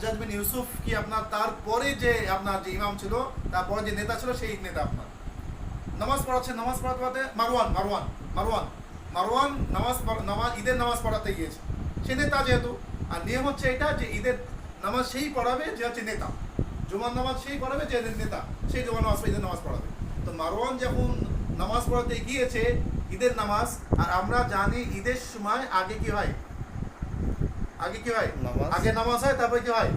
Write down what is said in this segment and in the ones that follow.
হাজ্জাজ বিন ইউসুফ কি আপনার তারপরে যে আপনার যে ইমাম ছিল, তারপরে যে নেতা ছিল সেই নেতা আপনার? নামাজ পড়াচ্ছে নামাজ পড়াতে পড়াতে? মারওয়ান মারওয়ান মারওয়ান মারওয়ান নামাজ নামাজ, ঈদের নামাজ পড়াতে গিয়েছে। সে নেতা যেহেতু, আর নিয়ম হচ্ছে এটা যে ঈদের নামাজ সেই পড়াবে যে হচ্ছে নেতা। জুমার নামাজ সেই পড়াবে যে নেতা সেই জুমার নামাজ, ঈদের নামাজ পড়াবে। তো মারওয়ান যখন নামাজ পড়াতে গিয়েছে, ঈদের নামাজ, আর আমরা জানি ঈদের সময় আগে কি হয়? আগে কি হয়? আগে নামাজ হয় তারপরে কি হয়?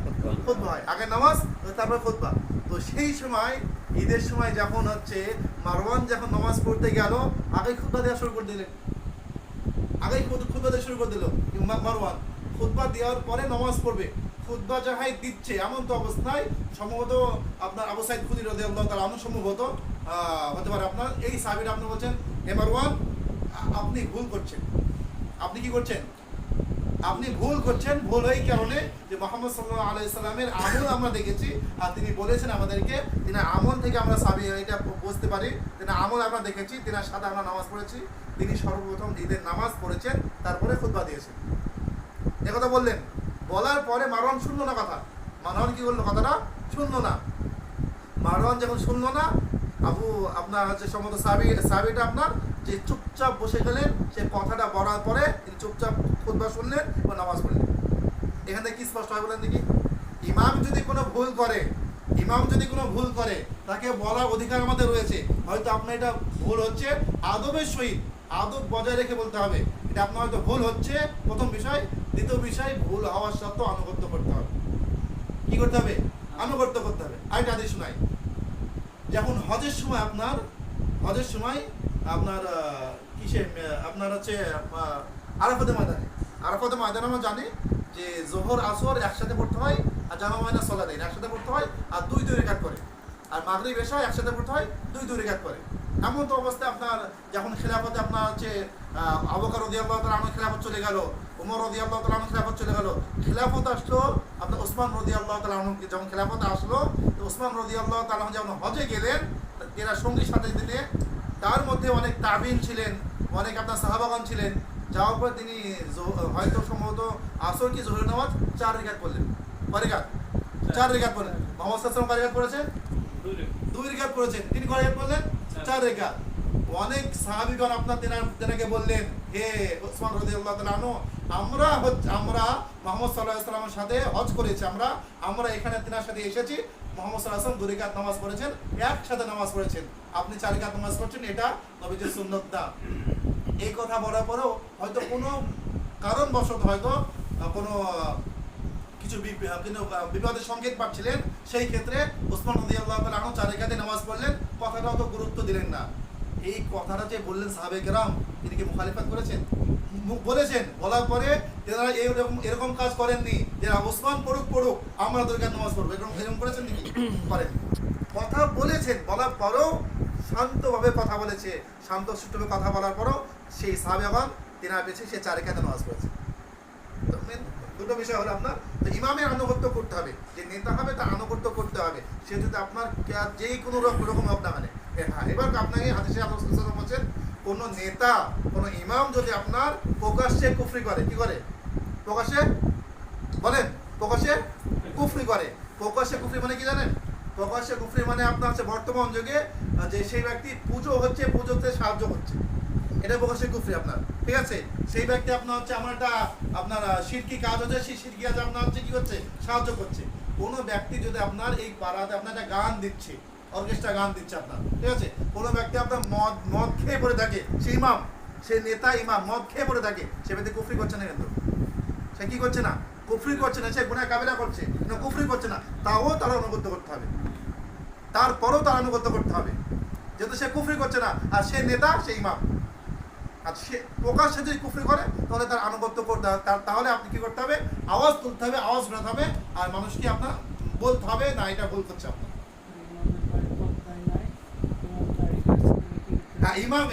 খুতবা। হয়। আগে নামাজ তারপরে খুতবা তো সেই সময় ঈদের সময় যখন হচ্ছে মারওয়ান যখন নামাজ পড়তে গেল আগে খুতবা দেওয়া শুরু করে দিলেন। আগে খুতবা দেওয়া শুরু করে দিল মারওয়ান। খুতবা দেওয়ার পরে নামাজ পড়বে। খুতবা যাহাই দিচ্ছে এমন তো অবস্থায় সম্ভবত আপনার আবু সাইদ খুদি রদি আল্লাহ তার আনু সম্ভবত হতে পারে আপনার এই সাবির আপনি বলছেন হে মারওয়ান আপনি ভুল করছেন। আপনি কি করছেন? আপনি ভুল করছেন, ভুল এই কারণে যে মোহাম্মদ সাল্লাহ আলাইসাল্লামের আমল আমরা দেখেছি আর তিনি বলেছেন আমাদেরকে, তিনি আমল থেকে আমরা সাবি, এটা বুঝতে পারি, তিনি আমল আমরা দেখেছি তিনার সাথে আমরা নামাজ পড়েছি, তিনি সর্বপ্রথম ঈদের নামাজ পড়েছেন, তারপরে খুতবা দিয়েছেন। একথা বললেন। বলার পরে মারওয়ান শুনলো না কথা। মারওয়ান কি বলল কথাটা? শুনলো না। মারওয়ান যখন শুনলো না, আবু, আপনার হচ্ছে সম্ভবত সাবি, সাবিটা আপনার যে চুপচাপ বসে গেলেন, সে কথাটা বলার পরে তিনি চুপচাপ খুতবা শুনলেন এবং নামাজ পড়লেন। এখান কি স্পষ্ট হয় বলেন দেখি? ইমাম যদি কোনো ভুল করে, ইমাম যদি কোনো ভুল করে, তাকে বলার অধিকার আমাদের রয়েছে। হয়তো আপনার এটা ভুল হচ্ছে, আদবের সহিত আদব বজায় রেখে বলতে হবে। এটা আপনার হয়তো ভুল হচ্ছে, প্রথম বিষয়। দ্বিতীয় বিষয়, ভুল হওয়ার সত্ত্বেও আনুগত্য করতে হবে। কি করতে হবে? আনুগত্য করতে হবে। আরেকটা আদেশ শোনাই। যখন হজের সময় আপনার, হজের সময় আপনার কিসে আপনার হচ্ছে আরাফাতে ময়দানে। আরাফাতে ময়দানে আমরা জানি যে জোহর, আসর একসাথে পড়তে হয় আর জামা ময়না সলা দেয় একসাথে পড়তে হয় আর দুই দুই রেখাত করে। আর মাগরিব এসা একসাথে পড়তে হয়, দুই দুই রেখাত করে। এমন তো অবস্থায় আপনার যখন খেলাফতে আপনার হচ্ছে আবকার রদি আল্লাহ তালা আমার খেলাফত চলে গেল, উমর রদি আল্লাহ তালা আমার খেলাফত চলে গেল, খেলাফত আসলো আপনার ওসমান রদি আল্লাহ তালা যখন খেলাফত আসলো, তো ওসমান রদি আল্লাহ তালা যখন হজে গেলেন, এরা সঙ্গী সাথে দিলে, তার মধ্যে অনেক তাবিন ছিলেন, অনেক আপনার সাহাবাগান ছিলেন যাওয়ার পর তিনি হয়তো সম্ভবত আসর কি জোহর নামাজ? চার রেখাত করলেন কয় রেখাত চার রেখাত করলেন মোহাম্মদ সাল্লাম কয় রেখাত করেছেন দুই রেখাত। করেছেন তিনি কয় রেখাত করলেন চার। রেখাত। অনেক সাহাবিগণ আপনার তেনার তেনাকে বললেন হে ওসমান রাদিয়াল্লাহু তাআলা আনহু আমরা হচ্ছে আমরা মোহাম্মদ সাল্লাল্লাহু আলাইহি সাল্লামের সাথে হজ করেছি। আমরা আমরা এখানে তেনার সাথে এসেছি। মোহাম্মদ সাল্লাম দুই রেখাত নামাজ পড়েছেন একসাথে নামাজ পড়েছেন। আপনি চার রেখাত নামাজ পড়ছেন এটা নবীজির সুন্নাত না। এই কথা বলার পরেও হয়তো কোনো কারণবশত হয়তো কোনো কিছু বিপদের সংকেত পাচ্ছিলেন, সেই ক্ষেত্রে ওসমান নদী আল্লাহ নামাজ পড়লেন কথাটা অত গুরুত্ব দিলেন না। এই কথাটা যে বললেন সাহাবে কেরাম, তিনি কি মুখালিফাত করেছেন? বলেছেন, বলার পরে তেনারা এরকম এরকম কাজ করেননি, যে ওসমান পড়ুক পড়ুক, আমরা দুর্গা নামাজ পড়ব। এরকম এরকম করেছেন নাকি? করেন কথা বলেছেন, বলার পরেও শান্তভাবে কথা বলেছে। শান্ত সুষ্ঠুভাবে কথা বলার পরও সেই সাহাবেগণ তেনার পেছে সে চার রেখাতে নামাজ পড়েছে। দুটো বিষয় হলো আপনার, তো ইমামের আনুগত্য করতে হবে। যে নেতা হবে তার আনুগত্য করতে হবে। সে যদি আপনার যেই কোনো রকম হোক না মানে। হ্যাঁ এবার আপনাকে হাদিসে আলাইহি বলছেন, কোন নেতা, কোন ইমাম যদি আপনার প্রকাশ্যে কুফরি করে, কি করে? প্রকাশ্যে? বলেন, প্রকাশ্যে কুফরি করে। প্রকাশ্যে কুফরি মানে কি জানেন? প্রকাশ্যে কুফরি মানে আপনার হচ্ছে বর্তমান যুগে যে সেই ব্যক্তি পুজো হচ্ছে, পুজোতে সাহায্য করছে। এটা প্রকাশ্যে কুফরি আপনার, ঠিক আছে? সেই ব্যক্তি আপনার হচ্ছে আমার একটা, আপনার শিরকি কাজ হচ্ছে, সেই শিরকি কাজ আপনার হচ্ছে কি করছে? সাহায্য করছে। কোনো ব্যক্তি যদি আপনার এই পাড়াতে আপনার একটা গান দিচ্ছে, অর্কেস্ট্রা গান দিচ্ছে আপনার, ঠিক আছে? কোনো ব্যক্তি আপনার মদ মদ খেয়ে পড়ে থাকে, সে ইমাম, সে নেতা ইমাম, মদ খেয়ে পড়ে থাকে, সে ব্যক্তি কুফরি করছে না কিন্তু। সে কি করছে না? কুফরি করছে না, সে গুনাহ কাবিলা করছে না কুফরি করছে না, তাও তারা অনুগত্য করতে হবে। তারপরেও তার আনুগত্য করতে হবে। যেহেতু সে কুফরি করছে না আর সে নেতা সে ইমাম। আর সে প্রকাশ্যে যদি কুফরি করে তাহলে তার আনুগত্য করতে হবে। তার- তাহলে আপনি কি করতে হবে? আওয়াজ তুলতে হবে আওয়াজ শোনাতে হবে আর মানুষকে আপনার বলতে হবে না এটা ভুল করছে আপনার। হ্যাঁ ইমাম